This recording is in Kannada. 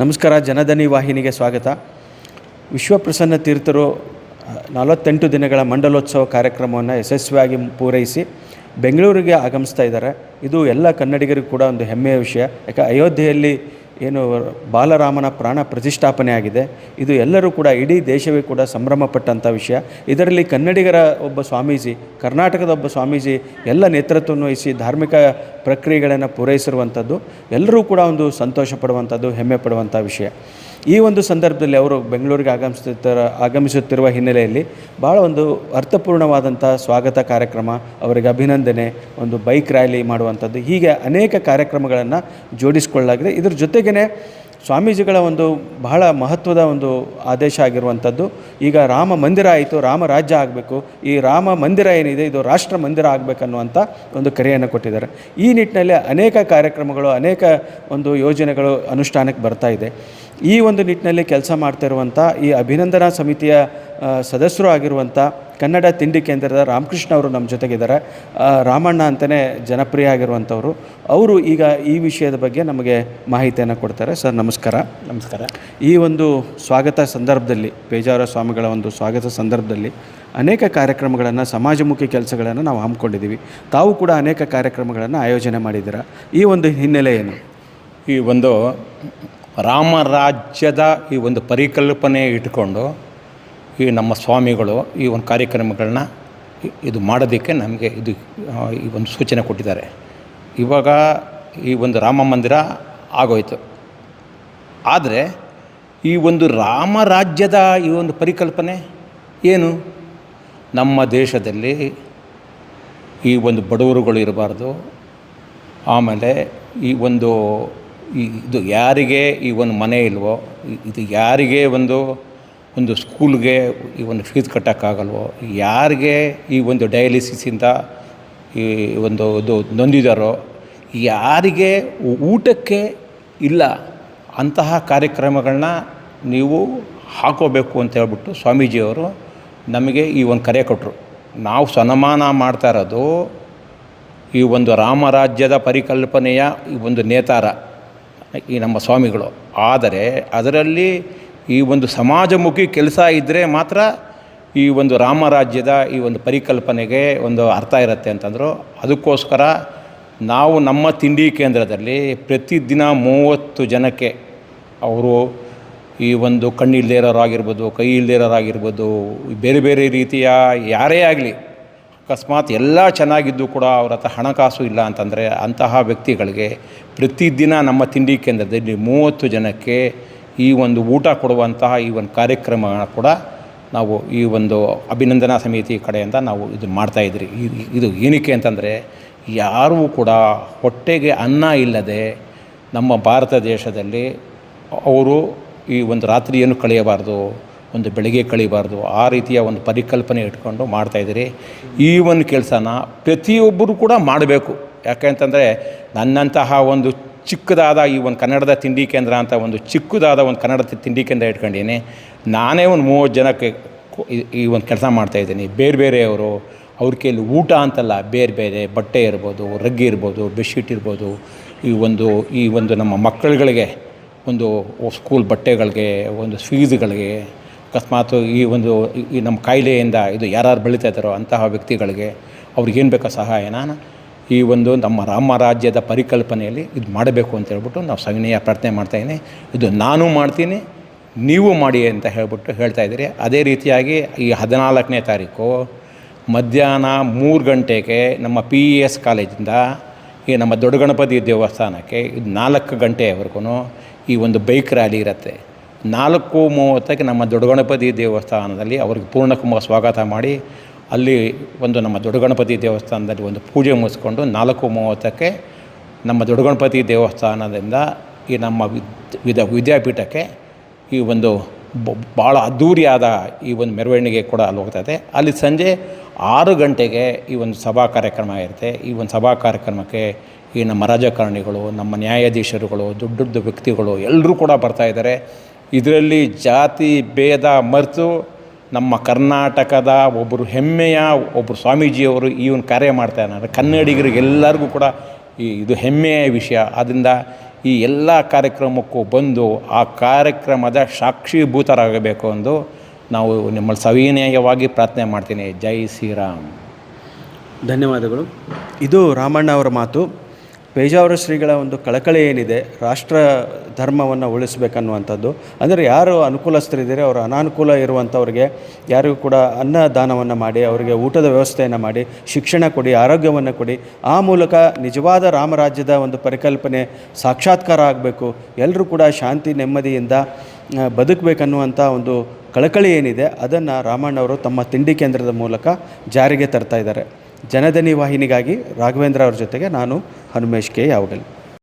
ನಮಸ್ಕಾರ, ಜನಧನಿ ವಾಹಿನಿಗೆ ಸ್ವಾಗತ. ವಿಶ್ವಪ್ರಸನ್ನ ತೀರ್ಥರು ನಲವತ್ತೆಂಟು ದಿನಗಳ ಮಂಡಲೋತ್ಸವ ಕಾರ್ಯಕ್ರಮವನ್ನು ಯಶಸ್ವಿಯಾಗಿ ಪೂರೈಸಿ ಬೆಂಗಳೂರಿಗೆ ಆಗಮಿಸ್ತಾ ಇದ್ದಾರೆ. ಇದು ಎಲ್ಲ ಕನ್ನಡಿಗರಿಗೂ ಕೂಡ ಒಂದು ಹೆಮ್ಮೆಯ ವಿಷಯ. ಯಾಕೆ, ಅಯೋಧ್ಯೆಯಲ್ಲಿ ಏನು ಬಾಲರಾಮನ ಪ್ರಾಣ ಪ್ರತಿಷ್ಠಾಪನೆ ಆಗಿದೆ. ಇದು ಎಲ್ಲರೂ ಕೂಡ ಇಡೀ ದೇಶವೇ ಕೂಡ ಸಂಭ್ರಮಪಟ್ಟಂಥ ವಿಷಯ. ಇದರಲ್ಲಿ ಕನ್ನಡಿಗರ ಒಬ್ಬ ಸ್ವಾಮೀಜಿ, ಕರ್ನಾಟಕದ ಒಬ್ಬ ಸ್ವಾಮೀಜಿ ಎಲ್ಲ ನೇತೃತ್ವವನ್ನು ವಹಿಸಿ ಧಾರ್ಮಿಕ ಪ್ರಕ್ರಿಯೆಗಳನ್ನು ಪೂರೈಸಿರುವಂಥದ್ದು. ಎಲ್ಲರೂ ಕೂಡ ಒಂದು ಸಂತೋಷ ಪಡುವಂಥದ್ದು, ಹೆಮ್ಮೆ ಪಡುವಂಥ ವಿಷಯ. ಈ ಒಂದು ಸಂದರ್ಭದಲ್ಲಿ ಅವರು ಬೆಂಗಳೂರಿಗೆ ಆಗಮಿಸುತ್ತಿರ ಆಗಮಿಸುತ್ತಿರುವ ಹಿನ್ನೆಲೆಯಲ್ಲಿ ಭಾಳ ಒಂದು ಅರ್ಥಪೂರ್ಣವಾದಂಥ ಸ್ವಾಗತ ಕಾರ್ಯಕ್ರಮ, ಅವರಿಗೆ ಅಭಿನಂದನೆ, ಒಂದು ಬೈಕ್ ರ್ಯಾಲಿ ಮಾಡುವಂಥದ್ದು. ಹೀಗೆ ಅನೇಕ ಕಾರ್ಯಕ್ರಮಗಳನ್ನು ಜೋಡಿಸಿಕೊಳ್ಳಲಾಗಿದೆ. ಇದ್ರ ಜೊತೆಗೇ ಸ್ವಾಮೀಜಿಗಳ ಒಂದು ಬಹಳ ಮಹತ್ವದ ಒಂದು ಆದೇಶ ಆಗಿರುವಂಥದ್ದು. ಈಗ ರಾಮ ಮಂದಿರ ಆಯಿತು, ರಾಮ ರಾಜ್ಯ ಆಗಬೇಕು, ಈ ರಾಮ ಮಂದಿರ ಏನಿದೆ, ಇದು ರಾಷ್ಟ್ರ ಮಂದಿರ ಆಗಬೇಕನ್ನುವಂಥ ಒಂದು ಕರೆಯನ್ನು ಕೊಟ್ಟಿದ್ದಾರೆ. ಈ ನಿಟ್ಟಿನಲ್ಲಿ ಅನೇಕ ಕಾರ್ಯಕ್ರಮಗಳು, ಅನೇಕ ಒಂದು ಯೋಜನೆಗಳು ಅನುಷ್ಠಾನಕ್ಕೆ ಬರ್ತಾ ಇದೆ. ಈ ಒಂದು ನಿಟ್ಟಿನಲ್ಲಿ ಕೆಲಸ ಮಾಡ್ತಿರುವಂಥ, ಈ ಅಭಿನಂದನಾ ಸಮಿತಿಯ ಸದಸ್ಯರು ಆಗಿರುವಂಥ ಕನ್ನಡ ತಿಂಡಿ ಕೇಂದ್ರದ ರಾಮಕೃಷ್ಣ ಅವರು ನಮ್ಮ ಜೊತೆಗಿದ್ದಾರೆ. ರಾಮಣ್ಣ ಅಂತಲೇ ಜನಪ್ರಿಯ ಆಗಿರುವಂಥವರು. ಅವರು ಈಗ ಈ ವಿಷಯದ ಬಗ್ಗೆ ನಮಗೆ ಮಾಹಿತಿಯನ್ನು ಕೊಡ್ತಾರೆ. ಸರ್ ನಮಸ್ಕಾರ. ನಮಸ್ಕಾರ. ಈ ಒಂದು ಸ್ವಾಗತ ಸಂದರ್ಭದಲ್ಲಿ ಪೇಜಾವರ ಸ್ವಾಮಿಗಳ ಒಂದು ಸ್ವಾಗತ ಸಂದರ್ಭದಲ್ಲಿ ಅನೇಕ ಕಾರ್ಯಕ್ರಮಗಳನ್ನು ಸಮಾಜಮುಖಿ ಕೆಲಸಗಳನ್ನು ನಾವು ಹಮ್ಮಿಕೊಂಡಿದ್ದೀವಿ. ತಾವು ಕೂಡ ಅನೇಕ ಕಾರ್ಯಕ್ರಮಗಳನ್ನು ಆಯೋಜನೆ ಮಾಡಿದ್ದೀರಾ? ಈ ಒಂದು ಹಿನ್ನೆಲೆ ಏನು ಈ ಒಂದು ರಾಮರಾಜ್ಯದ ಈ ಒಂದು ಪರಿಕಲ್ಪನೆ ಇಟ್ಕೊಂಡು ಈ ನಮ್ಮ ಸ್ವಾಮಿಗಳು ಈ ಒಂದು ಕಾರ್ಯಕ್ರಮಗಳನ್ನ ಇದು ಮಾಡೋದಕ್ಕೆ ನಮಗೆ ಇದು ಈ ಒಂದು ಸೂಚನೆ ಕೊಟ್ಟಿದ್ದಾರೆ. ಇವಾಗ ಈ ಒಂದು ರಾಮ ಮಂದಿರ ಆಗೋಯ್ತು. ಆದರೆ ಈ ಒಂದು ರಾಮರಾಜ್ಯದ ಈ ಒಂದು ಪರಿಕಲ್ಪನೆ ಏನು? ನಮ್ಮ ದೇಶದಲ್ಲಿ ಈ ಒಂದು ಬಡವರುಗಳು ಇರಬಾರ್ದು. ಆಮೇಲೆ ಈ ಒಂದು ಇದು ಯಾರಿಗೆ ಈ ಒಂದು ಮನೆ ಇಲ್ವೋ ಇದು ಯಾರಿಗೆ ಒಂದು ಒಂದು ಸ್ಕೂಲ್ಗೆ ಈ ಒಂದು ಫೀಸ್ ಕಟ್ಟೋಕ್ಕಾಗಲ್ವೋ? ಯಾರಿಗೆ ಈ ಒಂದು ಡಯಾಲಿಸಿಸಿಂದ ಈ ಒಂದು ಇದು ನೊಂದಿದಾರೋ? ಯಾರಿಗೆ ಊಟಕ್ಕೆ ಇಲ್ಲ, ಅಂತಹ ಕಾರ್ಯಕ್ರಮಗಳನ್ನ ನೀವು ಹಾಕೋಬೇಕು ಅಂತ ಹೇಳ್ಬಿಟ್ಟು ಸ್ವಾಮೀಜಿಯವರು ನಮಗೆ ಈ ಒಂದು ಕರೆ ಕೊಟ್ಟರು ನಾವು ಸನ್ಮಾನ ಮಾಡ್ತಾ ಇರೋದು ಈ ಒಂದು ರಾಮರಾಜ್ಯದ ಪರಿಕಲ್ಪನೆಯ ಈ ಒಂದು ನೇತಾರ ಈ ನಮ್ಮ ಸ್ವಾಮಿಗಳು. ಆದರೆ ಅದರಲ್ಲಿ ಈ ಒಂದು ಸಮಾಜಮುಖಿ ಕೆಲಸ ಇದ್ದರೆ ಮಾತ್ರ ಈ ಒಂದು ರಾಮರಾಜ್ಯದ ಈ ಒಂದು ಪರಿಕಲ್ಪನೆಗೆ ಒಂದು ಅರ್ಥ ಇರುತ್ತೆ ಅಂತಂದರು. ಅದಕ್ಕೋಸ್ಕರ ನಾವು ನಮ್ಮ ತಿಂಡಿ ಕೇಂದ್ರದಲ್ಲಿ ಪ್ರತಿದಿನ ಮೂವತ್ತು ಜನಕ್ಕೆ ಅವರು ಈ ಒಂದು ಕಣ್ಣಿಲ್ದೇರೋರಾಗಿರ್ಬೋದು ಕೈ ಇಲ್ದೇರೋರಾಗಿರ್ಬೋದು ಬೇರೆ ಬೇರೆ ರೀತಿಯ ಯಾರೇ ಆಗಲಿ, ಅಕಸ್ಮಾತ್ ಎಲ್ಲ ಚೆನ್ನಾಗಿದ್ದು ಕೂಡ ಅವ್ರ ಹತ್ರ ಹಣಕಾಸು ಇಲ್ಲ ಅಂತಂದರೆ ಅಂತಹ ವ್ಯಕ್ತಿಗಳಿಗೆ ಪ್ರತಿದಿನ ನಮ್ಮ ತಿಂಡಿ ಕೇಂದ್ರದಲ್ಲಿ ಮೂವತ್ತು ಜನಕ್ಕೆ ಈ ಒಂದು ಊಟ ಕೊಡುವಂತಹ ಈ ಒಂದು ಕಾರ್ಯಕ್ರಮ ಕೂಡ ನಾವು ಈ ಒಂದು ಅಭಿನಂದನಾ ಸಮಿತಿ ಕಡೆಯಿಂದ ನಾವು ಇದು ಮಾಡ್ತಾಯಿದ್ರಿ ಇದು ಏನಕ್ಕೆ ಅಂತಂದರೆ ಯಾರೂ ಕೂಡ ಹೊಟ್ಟೆಗೆ ಅನ್ನ ಇಲ್ಲದೆ ನಮ್ಮ ಭಾರತ ದೇಶದಲ್ಲಿ ಅವರು ಈ ಒಂದು ರಾತ್ರಿಯನ್ನು ಕಳೆಯಬಾರ್ದು, ಒಂದು ಬೆಳಗ್ಗೆ ಕಳಿಬಾರ್ದು, ಆ ರೀತಿಯ ಒಂದು ಪರಿಕಲ್ಪನೆ ಇಟ್ಕೊಂಡು ಮಾಡ್ತಾಯಿದ್ದೀರಿ ಈ ಒಂದು ಕೆಲಸನ ಪ್ರತಿಯೊಬ್ಬರು ಕೂಡ ಮಾಡಬೇಕು. ಯಾಕೆ ಅಂತಂದರೆ ನನ್ನಂತಹ ಒಂದು ಚಿಕ್ಕದಾದ ಈ ಒಂದು ಕನ್ನಡದ ತಿಂಡಿ ಕೇಂದ್ರ ಅಂತ ಒಂದು ಚಿಕ್ಕದಾದ ಒಂದು ಕನ್ನಡ ತಿಂಡಿ ಕೇಂದ್ರ ಇಟ್ಕೊಂಡಿದ್ದೀನಿ. ನಾನೇ ಒಂದು ಮೂವತ್ತು ಜನಕ್ಕೆ ಈ- ಒಂದು ಕೆಲಸ ಮಾಡ್ತಾಯಿದ್ದೀನಿ ಬೇರೆ ಬೇರೆಯವರು ಅವ್ರ ಕೈಯಲ್ಲಿ ಊಟ ಅಂತಲ್ಲ, ಬೇರೆ ಬೇರೆ ಬಟ್ಟೆ ಇರ್ಬೋದು, ರಗ್ಗಿ ಇರ್ಬೋದು, ಬೆಡ್ಶೀಟ್ ಇರ್ಬೋದು, ಈ ಒಂದು ಈ ಒಂದು ನಮ್ಮ ಮಕ್ಕಳುಗಳಿಗೆ ಒಂದು ಸ್ಕೂಲ್ ಬಟ್ಟೆಗಳಿಗೆ, ಒಂದು ಫೀಸ್ಗಳಿಗೆ, ಅಕಸ್ಮಾತ್ ಈ ಒಂದು, ಈ- ನಮ್ಮ ಕಾಯಿಲೆಯಿಂದ ಇದು ಯಾರು ಬೆಳೀತಾ ಇದ್ದಾರೋ ಅಂತಹ ವ್ಯಕ್ತಿಗಳಿಗೆ ಅವ್ರಿಗೇನು ಬೇಕೋ ಸಹಾಯನ ಈ ಒಂದು ನಮ್ಮ ರಾಮರಾಜ್ಯದ ಪರಿಕಲ್ಪನೆಯಲ್ಲಿ ಇದು ಮಾಡಬೇಕು ಅಂತ ಹೇಳ್ಬಿಟ್ಟು ನಾವು ಸವಿನಯ ಪ್ರಾರ್ಥನೆ ಮಾಡ್ತಾಯಿದ್ದೀನಿ ಇದು ನಾನು ಮಾಡ್ತೀನಿ, ನೀವು ಮಾಡಿ ಅಂತ ಹೇಳ್ಬಿಟ್ಟು ಹೇಳ್ತಾ ಇದ್ದೀರಿ. ಅದೇ ರೀತಿಯಾಗಿ ಈ ಹದಿನಾಲ್ಕನೇ ತಾರೀಕು ಮಧ್ಯಾಹ್ನ ಮೂರು ಗಂಟೆಗೆ ನಮ್ಮ ಪಿ ಇ ಎಸ್ ಕಾಲೇಜಿಂದ ಈ ನಮ್ಮ ದೊಡ್ಡ ಗಣಪತಿ ದೇವಸ್ಥಾನಕ್ಕೆ ಇದು ನಾಲ್ಕು ಗಂಟೆವರೆಗೂ ಈ ಒಂದು ಬೈಕ್ ರ್ಯಾಲಿ ಇರುತ್ತೆ. ನಾಲ್ಕು ಮೂವತ್ತಕ್ಕೆ ನಮ್ಮ ದೊಡ್ಡ ಗಣಪತಿ ದೇವಸ್ಥಾನದಲ್ಲಿ ಅವ್ರಿಗೆ ಪೂರ್ಣಕುಂಭ ಸ್ವಾಗತ ಮಾಡಿ ಅಲ್ಲಿ ಒಂದು ನಮ್ಮ ದೊಡ್ಡ ಗಣಪತಿ ದೇವಸ್ಥಾನದಲ್ಲಿ ಒಂದು ಪೂಜೆ ಮುಗಿಸ್ಕೊಂಡು ನಾಲ್ಕು ಮೂವತ್ತಕ್ಕೆ ನಮ್ಮ ದೊಡ್ಡ ಗಣಪತಿ ದೇವಸ್ಥಾನದಿಂದ ಈ ನಮ್ಮ ವಿದ್ ವಿದ ವಿದ್ಯಾಪೀಠಕ್ಕೆ ಈ ಒಂದು ಭಾಳ ಅದ್ಧೂರಿಯಾದ ಈ ಒಂದು ಮೆರವಣಿಗೆ ಕೂಡ ಅಲ್ಲಿ ಹೋಗ್ತದೆ. ಅಲ್ಲಿ ಸಂಜೆ ಆರು ಗಂಟೆಗೆ ಈ ಒಂದು ಸಭಾ ಕಾರ್ಯಕ್ರಮ ಇರುತ್ತೆ. ಈ ಒಂದು ಸಭಾ ಕಾರ್ಯಕ್ರಮಕ್ಕೆ ಈ ನಮ್ಮ ರಾಜಕಾರಣಿಗಳು, ನಮ್ಮ ನ್ಯಾಯಾಧೀಶರುಗಳು, ದೊಡ್ಡ ದೊಡ್ಡ ವ್ಯಕ್ತಿಗಳು ಎಲ್ಲರೂ ಕೂಡ ಬರ್ತಾ ಇದ್ದಾರೆ. ಇದರಲ್ಲಿ ಜಾತಿ, ಭೇದ, ಮರೆತು ನಮ್ಮ ಕರ್ನಾಟಕದ ಒಬ್ಬರು ಹೆಮ್ಮೆಯ ಒಬ್ಬರು ಸ್ವಾಮೀಜಿಯವರು ಈ ಒಂದು ಕಾರ್ಯ ಮಾಡ್ತಾ ಇದ್ದಾರೆ. ಕನ್ನಡಿಗರಿಗೆಲ್ಲರಿಗೂ ಕೂಡ ಈ ಇದು ಹೆಮ್ಮೆಯ ವಿಷಯ. ಆದ್ದರಿಂದ ಈ ಎಲ್ಲ ಕಾರ್ಯಕ್ರಮಕ್ಕೂ ಬಂದು ಆ ಕಾರ್ಯಕ್ರಮದ ಸಾಕ್ಷೀಭೂತರಾಗಬೇಕು ಎಂದು ನಾವು ನಿಮ್ಮಲ್ಲಿ ಸವಿನಯವಾಗಿ ಪ್ರಾರ್ಥನೆ ಮಾಡ್ತೀನಿ. ಜೈ ಶ್ರೀರಾಮ್. ಧನ್ಯವಾದಗಳು. ಇದು ರಾಮಣ್ಣ ಅವರ ಮಾತು. ಪೇಜಾವರ ಶ್ರೀಗಳ ಒಂದು ಕಳಕಳಿ ಏನಿದೆ, ರಾಷ್ಟ್ರ ಧರ್ಮವನ್ನು ಉಳಿಸ್ಬೇಕನ್ನುವಂಥದ್ದು. ಅಂದರೆ ಯಾರು ಅನುಕೂಲಸ್ಥರಿದ್ದೀರಿ, ಅವರು ಅನಾನುಕೂಲ ಇರುವಂಥವ್ರಿಗೆ ಯಾರಿಗೂ ಕೂಡ ಅನ್ನದಾನವನ್ನು ಮಾಡಿ, ಅವರಿಗೆ ಊಟದ ವ್ಯವಸ್ಥೆಯನ್ನು ಮಾಡಿ, ಶಿಕ್ಷಣ ಕೊಡಿ, ಆರೋಗ್ಯವನ್ನು ಕೊಡಿ, ಆ ಮೂಲಕ ನಿಜವಾದ ರಾಮರಾಜ್ಯದ ಒಂದು ಪರಿಕಲ್ಪನೆ ಸಾಕ್ಷಾತ್ಕಾರ ಆಗಬೇಕು ಎಲ್ಲರೂ ಕೂಡ ಶಾಂತಿ, ನೆಮ್ಮದಿಯಿಂದ ಬದುಕಬೇಕನ್ನುವಂಥ ಒಂದು ಕಳಕಳಿ ಏನಿದೆ, ಅದನ್ನು ರಾಮಣ್ಣವರು ತಮ್ಮ ತಿಂಡಿ ಕೇಂದ್ರದ ಮೂಲಕ ಜಾರಿಗೆ ತರ್ತಾ ಇದ್ದಾರೆ. ಜನಧನಿ ವಾಹಿನಿಗಾಗಿ ರಾಘವೇಂದ್ರ ಅವ್ರ ಜೊತೆಗೆ ನಾನು ಹನುಮೇಶ್ ಕೆ ಯಾವಗಲ್.